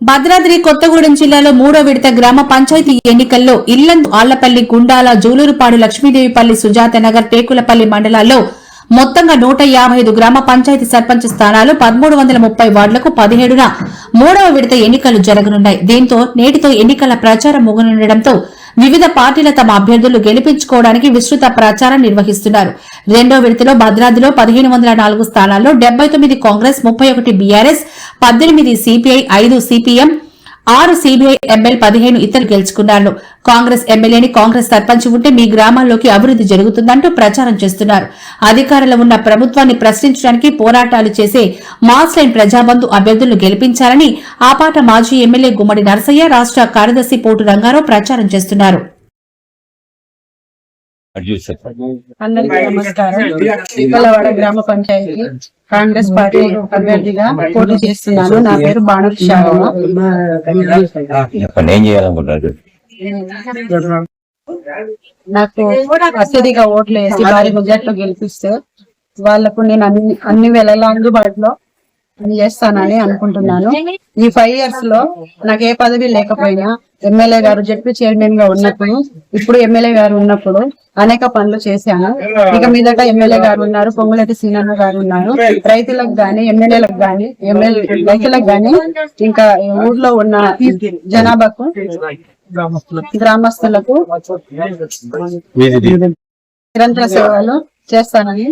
భద్రాద్రి కొత్తగూడెం జిల్లాలో మూడో విడత గ్రామ పంచాయతీ ఎన్నికల్లో ఇల్లందు ఆళ్ళపల్లి గుండాల జూలూరుపాడు లక్ష్మీదేవిపల్లి సుజాత నగర్ టేకులపల్లి మండలాల్లో మొత్తంగా నూట యాభై ఐదు గ్రామ పంచాయతీ సర్పంచ్ స్థానాలు పదమూడు వందల ముప్పై వార్డులకు పదిహేడున మూడవ విడత ఎన్నికలు జరగనున్నాయి. దీంతో నేటితో ఎన్నికల ప్రచారం ముగినుండటంతో వివిధ పార్టీల తమ అభ్యర్థులు గెలిపించుకోవడానికి విస్తృత ప్రచారం నిర్వహిస్తున్నారు. రెండో విడతలో భద్రాద్రిలో పదిహేను వందల నాలుగు స్థానాల్లో డెబ్బై తొమ్మిది కాంగ్రెస్ ముప్పై ఒకటి బీఆర్ఎస్ పద్దెనిమిది సిపిఐ ఐదు సిపిఎం ఆరు సిబిఐ ఎమ్మెల్యే పదిహేను ఇతరులు గెలుచుకున్నారు. కాంగ్రెస్ ఎమ్మెల్యేని కాంగ్రెస్ సర్పంచ్ ఉంటే మీ గ్రామాల్లోకి అభివృద్ది జరుగుతుందంటూ ప్రచారం చేస్తున్నారు. అధికారంలో ఉన్న ప్రభుత్వాన్ని ప్రశ్నించడానికి పోరాటాలు చేసే మాస్ లైన్ ప్రజాబంధు అభ్యర్థులను గెలిపించాలని ఆపాట మాజీ ఎమ్మెల్యే గుమ్మడి నరసయ్య రాష్ట్ర కార్యదర్శి పోటు రంగారావు ప్రచారం చేస్తున్నారు. అందరికీ నమస్కారం. తిప్పలవాడ గ్రామ పంచాయతీ కాంగ్రెస్ పార్టీ అభ్యర్థిగా పోటీ చేస్తున్నాను. నా పేరు బాణు శారమ నాకు అత్యధిక ఓట్లు వేసి భారీ మెజార్టీలో గెలిపిస్తే వాళ్ళకు నేను అన్ని అన్ని వేళలా అందుబాటులో చేస్తానని అనుకుంటున్నాను. ఈ ఫైవ్ ఇయర్స్లో నాకు ఏ పదవి లేకపోయినా ఎమ్మెల్యే గారు జడ్పీ చైర్మన్గా ఉన్నప్పుడు ఇప్పుడు ఎమ్మెల్యే గారు ఉన్నప్పుడు అనేక పనులు చేశాను. ఇక మీదట ఎమ్మెల్యే గారు ఉన్నారు పొంగులటి సీనన్న గారు ఉన్నారు. రైతులకు గాని ఎమ్మెల్యేలకు గాని ఎమ్మెల్యే రైతులకు గాని ఇంకా ఊర్లో ఉన్న జనాభాకు గ్రామస్తులకు నిరంతర సేవలు చేస్తానని